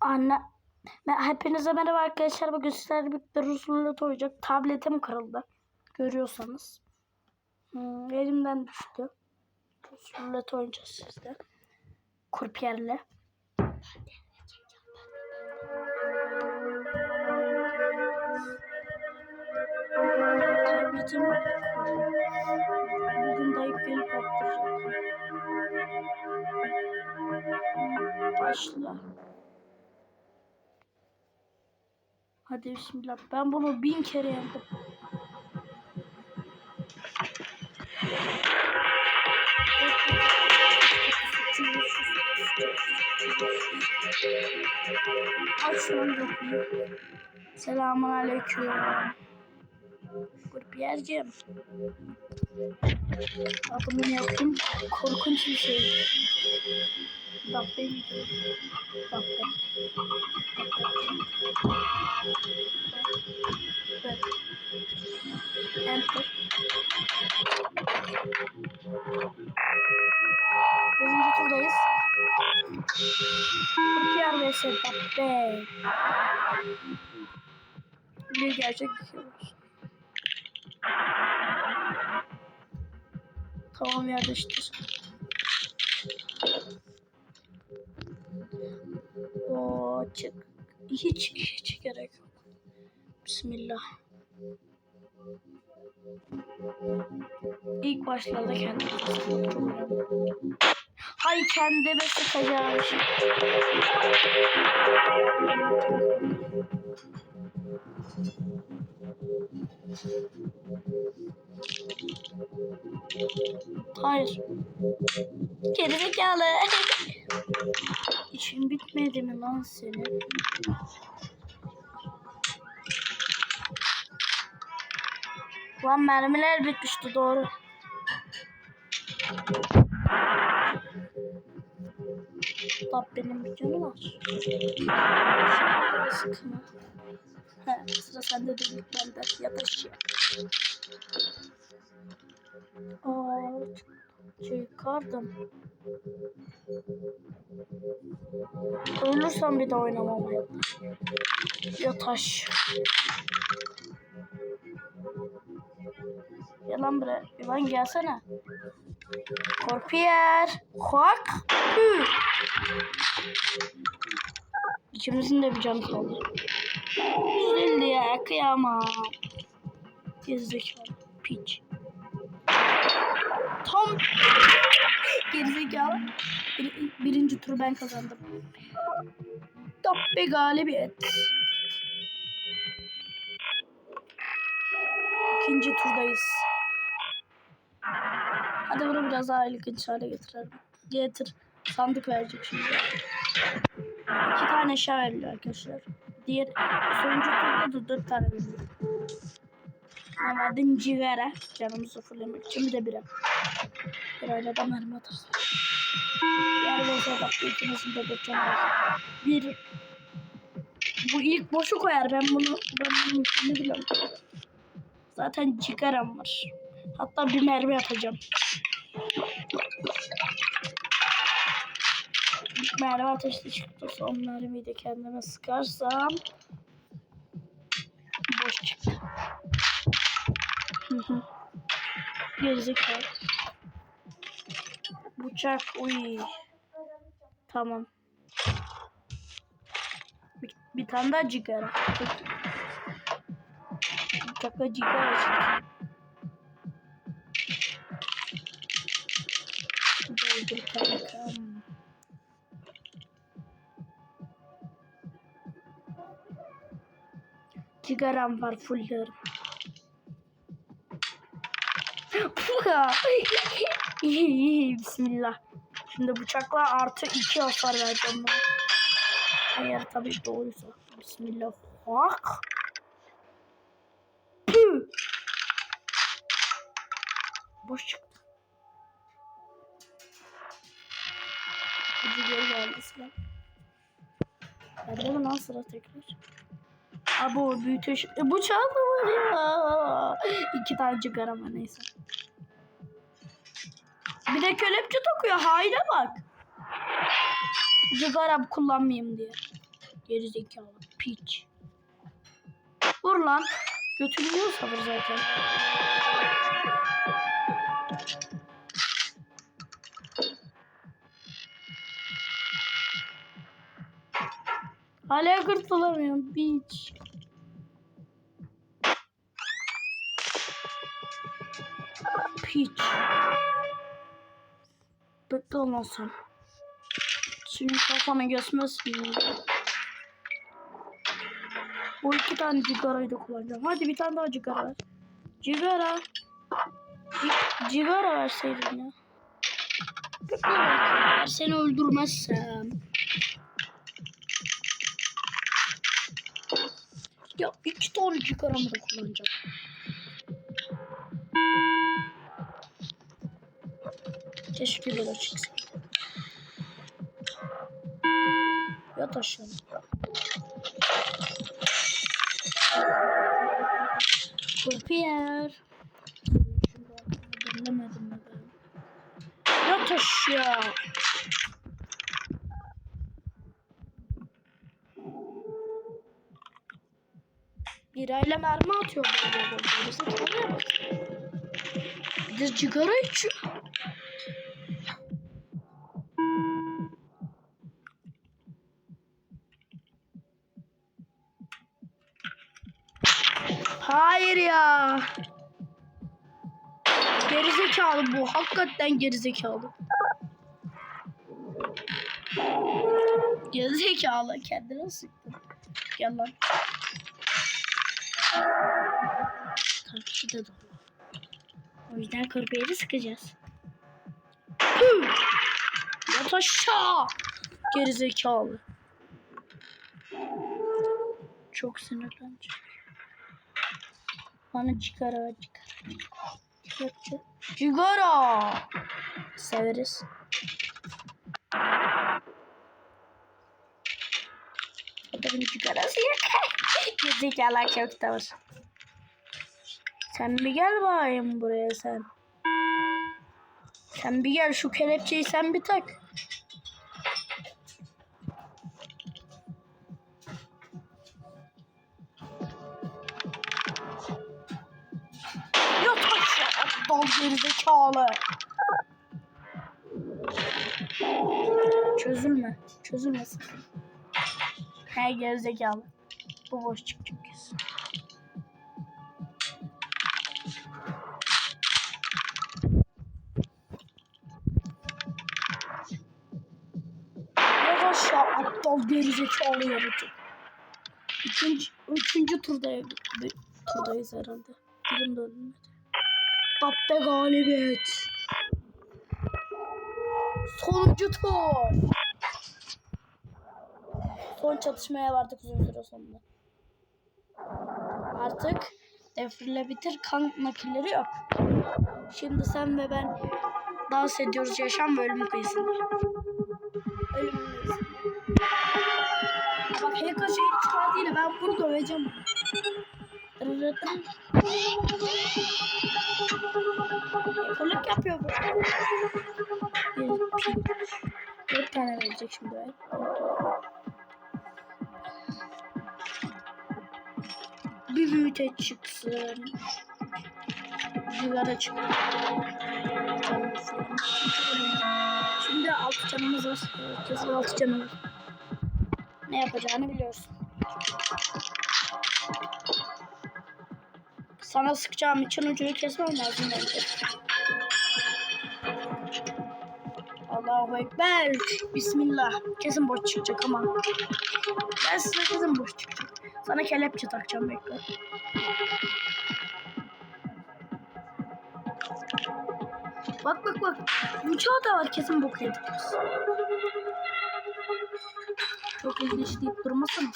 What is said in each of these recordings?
Anne Ben- Hepinize merhaba arkadaşlar. Bugün sizlerle birlikte rulet oynayacak. Tabletim kırıldı. Görüyorsanız. Hmm, elimden düştü. Rulet oynayacağız sizde. Kurpiyerle. Tabletim bugün dayıp gelip yaptıracak. Başla. Hadi bismillah. Ben bunu bin kere yaptım. Aç lan kapıyı. Selamun aleyküm. Kurpiyerciğim. Adımı ne yapayım? Korkunç bir şey. Dabbe mi? Dabbe. Enter. Birinci turdayız. Kurpiyer vs Dabbe. Bir gerçek bir şey var. Tamam yerleştir. Çık. Hiç, hiç gerek yok. Bismillah. İlk başlarda kendime. Hay kendime sıkacağım. Hayır. Gerizekalı. İşin bitmedi mi lan senin? Lan mermiler bitmişti doğru. Bak benim bir canım var. Sıkma. He, sıra sende değil bende. Yat aşağı. Aa, çıkardım. Ölürsem bir daha oynamam. Yat aşağı. Gel lan buraya. İvan gelsene. Korpiyer. Hak. Hü. İkimizin de bir canı kaldı. Üzüldü ya. Kıyamam. Gerizekalı. Piç. Tam gerizekalı. Bir, birinci turu ben kazandım. Dabbe galibiyet. İkinci turdayız. Hadi bunu biraz daha ilginç hale getirelim. Getir. Sandık verecek şimdi. İki tane eşya veriliyor arkadaşlar. Diğer sonuncu turda da dört tane veriliyor. Normalde civere. Canımızı fullemek için bir de bire. Öyle de mermi bir şey bak ikimizin de var. Bir bu ilk boşu koyar. Ben bunu ben bunu ne biliyorum. Zaten çıkaram var. Hatta bir mermi atacağım. Bir mermi ateşli çıktı. Son mermiyi de kendime sıkarsam boş çıktı. Gerizekalı. Bıçak uy. Tamam. Bir, bir tane daha cigara. Bıçakla cigara çıktı. Doldur kankam. Var fullerim. Bismillah. Şimdi bıçakla artı iki hasar vereceğim ben. Eğer tabii doğruysa. Bismillah. Püh. Boş çıktı. Ucu geri geldi silah. Bende mi lan sıra tekrar? Abo büyütüş. E, bıçağı da var ya. İki tane cigara var neyse. Bir de kelepçe takıyor. Haine bak. Cigara kullanmayayım diye. Gerizekalı. Piç. Vur lan. Götünü yiyor sabır zaten. Hala kurtulamıyorum. Piç. Piç. Bekle olmasın. Şimdi kafana göçmesin. Bu iki tane cigarayı da kullanacağım. Hadi bir tane daha cigara ver. Cigara. Ci- cigara verseydin ya. Eğer seni öldürmezsem. Ya iki tane cigaramı da kullanacağım. Keşke böyle çıksın. Yat aşağı. Kurpiyer. Dinlemedim ben? Yat aşağı. Birayla mermi atıyor. Bir de sigara içiyor. Hayır ya. Gerizekalı bu. Hakikaten gerizekalı. Gerizekalı. Kendine sıktın. Gel lan. Tabii de dolu. O yüzden kurbiyeyi sıkacağız. Yat aşağı. Gerizekalı. Çok sinirlenecek. Bana çıkara ver çıkara. Çıkara. Çıkara. Severiz. O da benim çıkarası yok. Gerizekalılar çok da var. Sen bir gel bakayım buraya sen. Sen bir gel şu kelepçeyi sen bir tak. Gerizekalı. Çözülme. Çözülme sakın. He gerizekalı. Bu boş çıkacak kesin. Yat aşağı aptal gerizekalı yaratık. Üçüncü, üçüncü turdayız, turdayız herhalde. Birim de Dabbe galibiyet. Sonuncu tur. Son çatışmaya vardık uzun süre sonunda. Artık defrile bitir kan nakilleri yok. Şimdi sen ve ben dans ediyoruz yaşam ve ölüm kıyısında. Ölüm kıyısında. Bak hacker şeyini çıkardı yine ben bunu döveceğim. Hackerlık yapıyor bu. Dört tane verecek şimdi ben. Bir büyüte çıksın. Cigara çıksın. Şimdi altı canımız var. Kesin altı canımız. Ne yapacağını biliyorsun. Sana sıkacağım için ucunu kesmem lazım bence. Allahu Ekber. Bismillah. Kesin boş çıkacak ama. Ben size kesin boş çıkacak. Sana kelepçe takacağım bekle. Bak bak bak. Bıçağı da var kesin bok yedik. Çok ilginç deyip durmasana.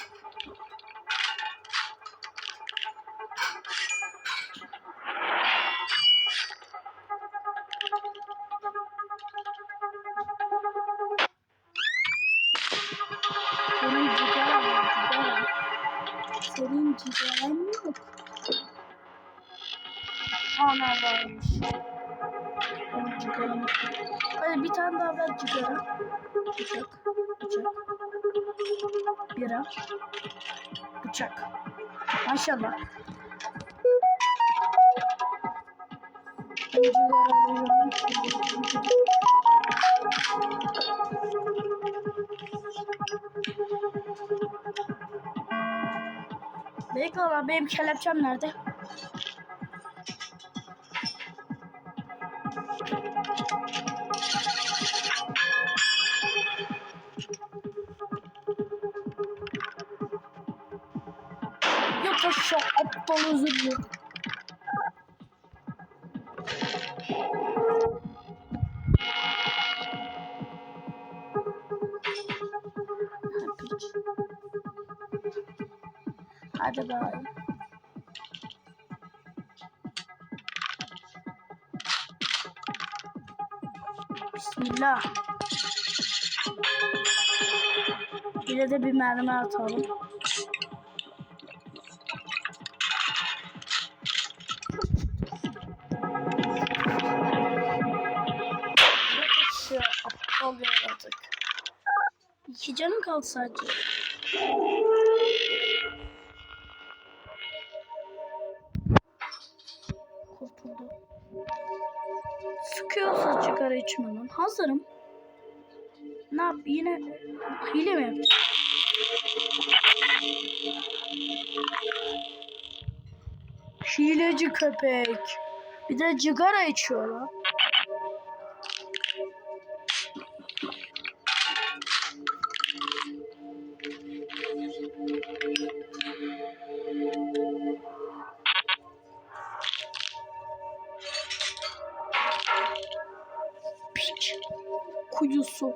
Senin cigaran yok. Ana varmış. Benim. Hadi bir tane daha ver cigara. Bıçak. Bıçak. Bira. Bıçak. Maşallah. Bekle lan benim kelepçem nerede? Yok aşağı aptal özür dilerim. Bismillah. Yine de bir mermi atalım. Aptal yaratık. İki canım kaldı sadece. Sıkıyorsa çıkar içmeden. Hazırım. Ne yap? Yine hile mi yaptın? Hileci köpek. Bir de cigara içiyor lan. سو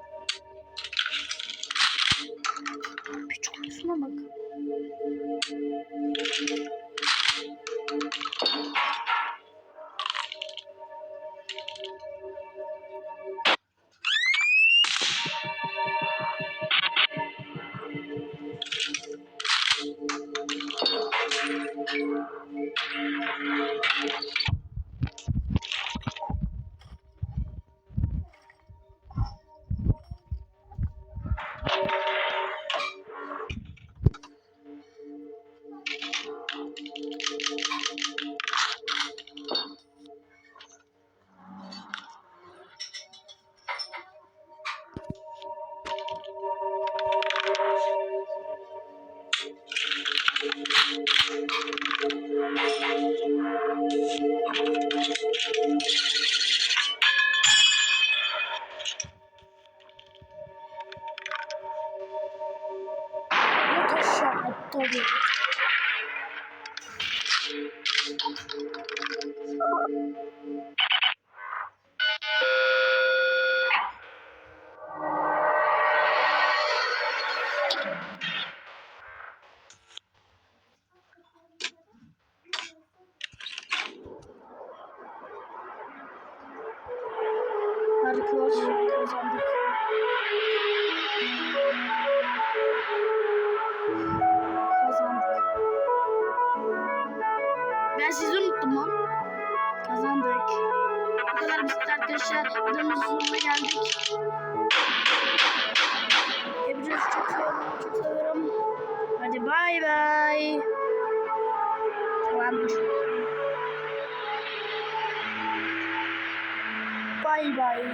Thank you. Ben sizi unuttum lan. Kazandık. Bu kadar basit arkadaşlar. Videomuzun sonuna geldik. Hepinizi çok seviyorum. Çok seviyorum. Hadi bay bay. Tamamdır. Bay bay.